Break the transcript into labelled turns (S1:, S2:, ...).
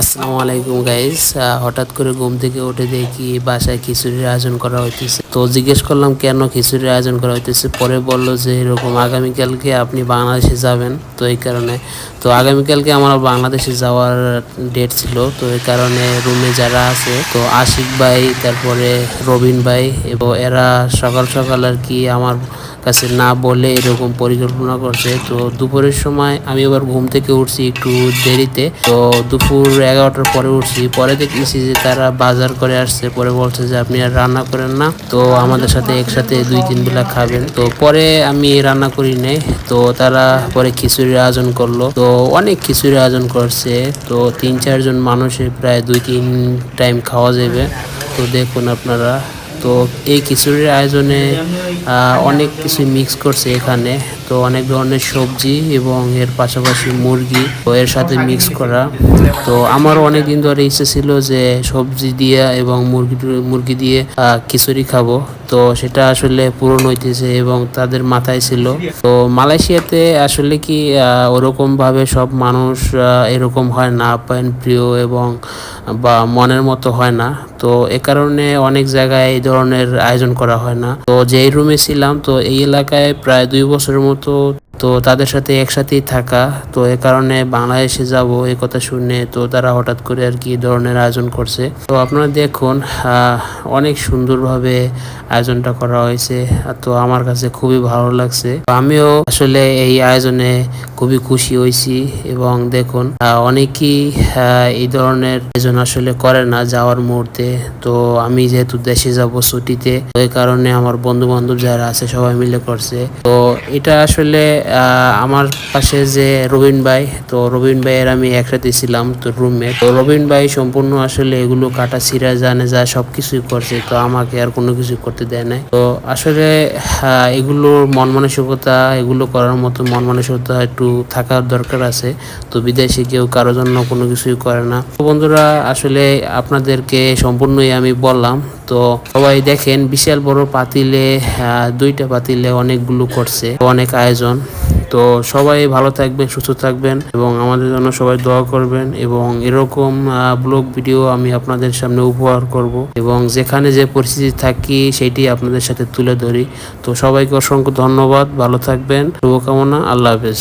S1: আসসালামু আলাইকুম গাইস হঠাৎ করে ঘুম থেকে উঠে দেখি বাসায় খিচুড়ির আয়োজন করা হইতেছে। তো জিজ্ঞেস করলাম, কেন খিচুড়ির আয়োজন করা হইতেছে? পরে বলল যে, এরকম আগামীকালকে আপনি বাংলাদেশে যাবেন। তো এই কারণে, তো আগামীকালকে আমার বাংলাদেশে যাওয়ার ডেট ছিল। তো এই কারণে রুমে যারা আছে, তো আশিক ভাই, তারপরে রবিন ভাই, এবং এরা সকাল সকাল আর কি আমার কাছে না বলে এরকম পরিকল্পনা করছে। তো দুপুরের সময় আমি আবার ঘুম থেকে উঠছি একটু দেরিতে। তো দুপুর এগারোটার পরে উঠছি। পরে দেখেছি যে তারা বাজার করে আসছে। পরে বলছে যে আপনি আর রান্না করেন না। তো আমাদের সাথে একসাথে দুই, তিন বেলা খাবেন। তো পরে আমি রান্না করি নাই। তো তারা পরে খিচুড়ির আয়োজন করল। তো অনেক খিচুড়ির আয়োজন করছে। তো তিন, চারজন মানুষের প্রায় দুই, তিন টাইম খাওয়া যাবে। তো দেখুন আপনারা। তো এই খিচুড়ির আয়োজনে অনেক কিছু মিক্স করছে এখানে। তো অনেক ধরনের সবজি এবং এর পাশাপাশি মুরগি তো এর সাথে মিক্স করা। তো আমারও অনেক দিন ধরে ইচ্ছে ছিল যে সবজি দিয়ে এবং মুরগি মুরগি দিয়ে খিচুড়ি খাব। তো সেটা আসলে পূরণ হইতেছে এবং তাদের মাথায় ছিল। তো মালয়েশিয়াতে আসলে কি ওরকম ভাবে সব মানুষ এরকম হয় না, আপ্যায়ন প্রিয় এবং, বা মনের মতো হয় না। তো এ কারণে অনেক জায়গায় এই ধরনের আয়োজন করা হয় না। তো যেই রুমে ছিলাম, তো এই এলাকায় প্রায় দুই বছরের মতো তো তাদের সাথে একসাথেই থাকা। তো এ কারণে বাংলাদেশে যাব এই কথা শুনে তো তারা হঠাৎ করে আর কি ধরনের আয়োজন করছে। তো আপনারা দেখুন অনেক সুন্দরভাবে আয়োজনটা করা হয়েছে। তো আমার কাছে খুবই ভালো লাগছে। আমিও আসলে এই আয়োজনে খুবই খুশি হয়েছি এবং দেখুন অনেকেই এই ধরনের আয়োজন আসলে করে না যাওয়ার মুহূর্তে। তো আমি যেহেতু দেশে যাব ছুটিতে, তো এই কারণে আমার বন্ধু বান্ধব যারা আছে সবাই মিলে করছে। তো এটা আসলে আমার পাশে যে রবিন ভাই, তো রবিন ভাইয়ের আমি একসাথে ছিলাম তো রুমমেট তো রবীন ভাই সম্পূর্ণ আসলে এগুলো কাটা, ছিঁড়া জানে যা সবকিছুই করছে, তো আমাকে আর কোনো কিছু করতে দেয় নাই। তো আসলে এগুলোর মন মানসিকতা, এগুলো করার মতো মন মানসিকতা একটু থাকার দরকার আছে, তো বিদেশে কেউ কারোর জন্য কোনো কিছুই করে না। তো বন্ধুরা, আসলে আপনাদেরকে সম্পূর্ণই আমি বললাম, তো সবাই দেখেন, বিশাল বড় পাতিলে দুইটা পাতিলে অনেকগুলো করছে, অনেক আয়োজন। তো সবাই ভালো থাকবেন, সুস্থ থাকবেন এবং আমাদের জন্য সবাই দোয়া করবেন এবং এরকম ব্লগ ভিডিও আমি আপনাদের সামনে উপহার করব এবং যেখানে যে পরিস্থিতি থাকি সেইটি আপনাদের সাথে তুলে ধরি। তো সবাইকে অসংখ্য ধন্যবাদ, ভালো থাকবেন, শুভকামনা, আল্লাহ হাফেজ।